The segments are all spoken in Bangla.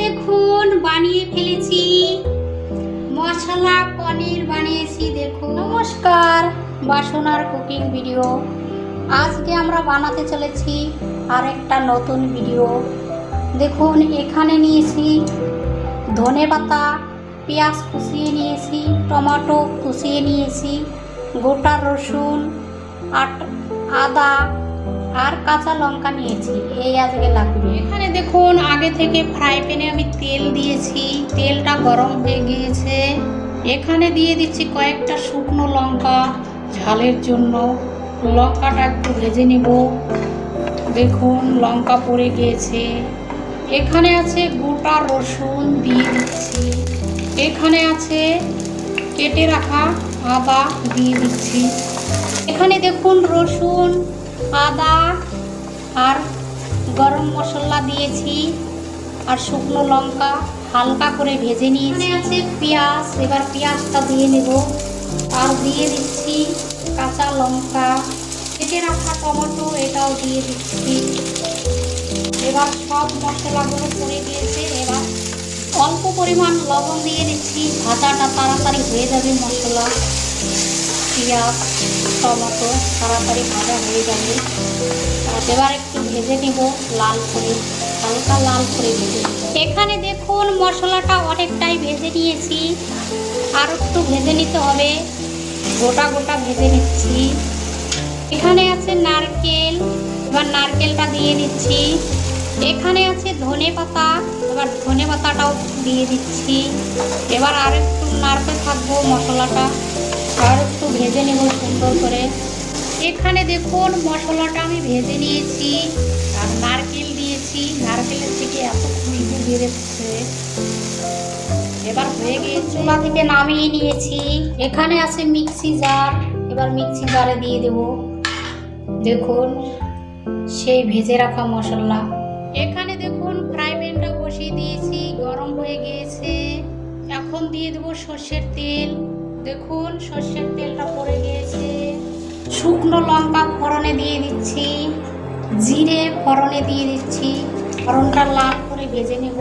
দেখুন, বানিয়ে ফেলেছি। মশলা পনির বানিয়েছি, দেখুন। নমস্কার, বাসনার কুকিং ভিডিও। আজকে আমরা বানাতে চলেছি আর একটা নতুন ভিডিও। দেখুন, এখানে নিয়েছি ধনে পাতা, পেঁয়াজ কুচিয়ে নিয়েছি, টমেটো কুচিয়ে নিয়েছি, গোটা রসুন, আট, আদা আর কাঁচা লঙ্কা নিয়েছি, এই আজকে লাগবে। এখানে দেখুন, আগে থেকে ফ্রাই প্যানে আমি তেল দিয়েছি, তেলটা গরম হয়ে গিয়েছে। এখানে দিয়ে দিচ্ছি কয়েকটা শুকনো লঙ্কা, ঝালের জন্য। লঙ্কাটা একটু ভেজে নেব। দেখুন, লঙ্কা পড়ে গিয়েছে। এখানে আছে গোটা রসুন দিয়ে দিচ্ছি। এখানে আছে কেটে রাখা আদা দিয়ে দিচ্ছি। এখানে দেখুন, রসুন আদা আর গরম মশলা দিয়েছি আর শুকনো লঙ্কা হালকা করে ভেজে নিয়েছি। আছে পেঁয়াজ, এবার পেঁয়াজটা দিয়ে নেব। আর দিয়ে দিচ্ছি কাঁচা লঙ্কা। কেটে রাখা টমেটো, এটাও দিয়ে দিচ্ছি। এবার সব মশলাগুলো করে দিয়েছে এবার অল্প পরিমাণ লবণ দিয়ে দিচ্ছি। ভাজাটা তাড়াতাড়ি হয়ে যাবে মশলা। পেঁয়াজ, টমেটো তাড়াতাড়ি ভাজা হয়ে যাবে এবার একটু ভেজে নেব লাল করে, হালকা লাল করে ভেজে এখানে দেখুন মশলাটা অনেকটাই ভেজে নিয়েছি, আর একটু ভেজে নিতে হবে, গোটা গোটা ভেজে নিচ্ছি। এখানে আছে নারকেল, এবার নারকেলটা দিয়ে দিচ্ছি। এখানে আছে ধনে পাতা, এবার ধনে পাতাটাও দিয়ে দিচ্ছি। এবার আর একটু নাড়তে থাকব মশলাটা। আর একটু ভেজে নেব সুন্দর করে। এখানে দেখুন মশলাটা আমি ভেজে নিয়েছি আর নারকেল দিয়েছি। নারকেলের থেকে এত খুশবু বেরোচ্ছে এবার হয়ে গিয়ে চুলা থেকে নামিয়ে নিয়েছি। এখানে আছে মিক্সি জার এবার মিক্সি জারে দিয়ে দেব। দেখুন সেই ভেজে রাখা মশলা। এখানে দেখুন ফ্রাই প্যানটা বসিয়ে দিয়েছি। গরম হয়ে গিয়েছে। এখন দিয়ে দেবো সর্ষের তেল। দেখুন, সর্ষের তেলটা পড়ে গিয়েছে। শুকনো লঙ্কা ফোড়নে দিয়ে দিচ্ছি। জিরে ফোড়নে দিয়ে দিচ্ছি। ফোড়নটা লাল করে ভেজে নেব।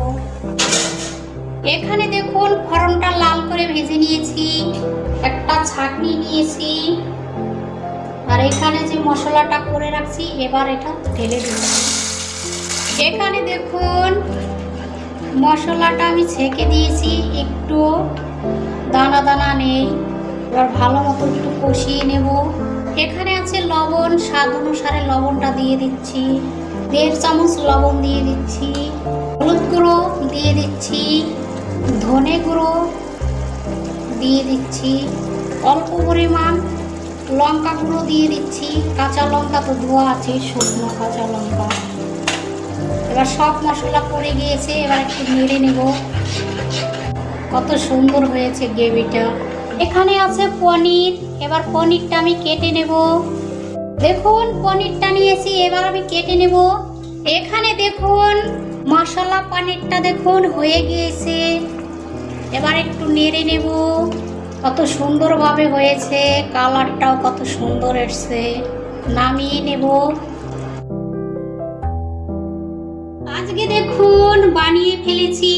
এখানে দেখুন, ফোড়নটা লাল করে ভেজে নিয়েছি। একটা ছাকনি নিয়েছি। আর এখানে যে মশলাটা করে রাখছি, এবার এটা ঢেলে দিচ্ছি এখানে দেখুন, মশলাটা আমি ছেঁকে দিয়েছি একটু। দানা দানা নেই। এবার ভালো মতো একটু কষিয়ে নেব। এখানে আছে লবণ, স্বাদ অনুসারে লবণটা দিয়ে দিচ্ছি। দেড় চামচ লবণ দিয়ে দিচ্ছি। হলুদ গুঁড়ো দিয়ে দিচ্ছি। ধনে গুঁড়ো দিয়ে দিচ্ছি। অল্প পরিমাণ লঙ্কা গুঁড়ো দিয়ে দিচ্ছি। কাঁচা লঙ্কা তো ধোয়া আছে, শুকনো কাঁচা লঙ্কা। এবার সব মশলা পড়ে গিয়েছে, এবার একটু নেড়ে নেব। কত সুন্দর হয়েছে গ্রেভিটা এখানে আছে পনির, এবার পনিরটা আমি কেটে নেব। দেখুন, পনিরটা নিয়েছি, এবার আমি কেটে নেব। এখানে দেখুন, মশলা পনিরটা দেখুন, হয়ে গিয়েছে। এবার একটু নেড়ে নেব। কত সুন্দরভাবে হয়েছে, কালারটাও কত সুন্দর এসছে। নামিয়ে নেব। আজকে দেখুন, বানিয়ে ফেলেছি।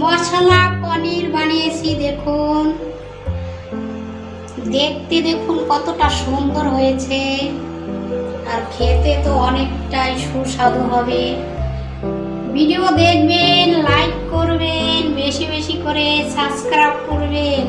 মশলা পনির বানিয়েছি, দেখুন। দেখতে দেখুন কতটা সুন্দর হয়েছে। আর খেতে তো অনেকটাই সুস্বাদু হবে। ভিডিও দেখবেন লাইক করবেন, বেশি বেশি করে সাবস্ক্রাইব করবেন।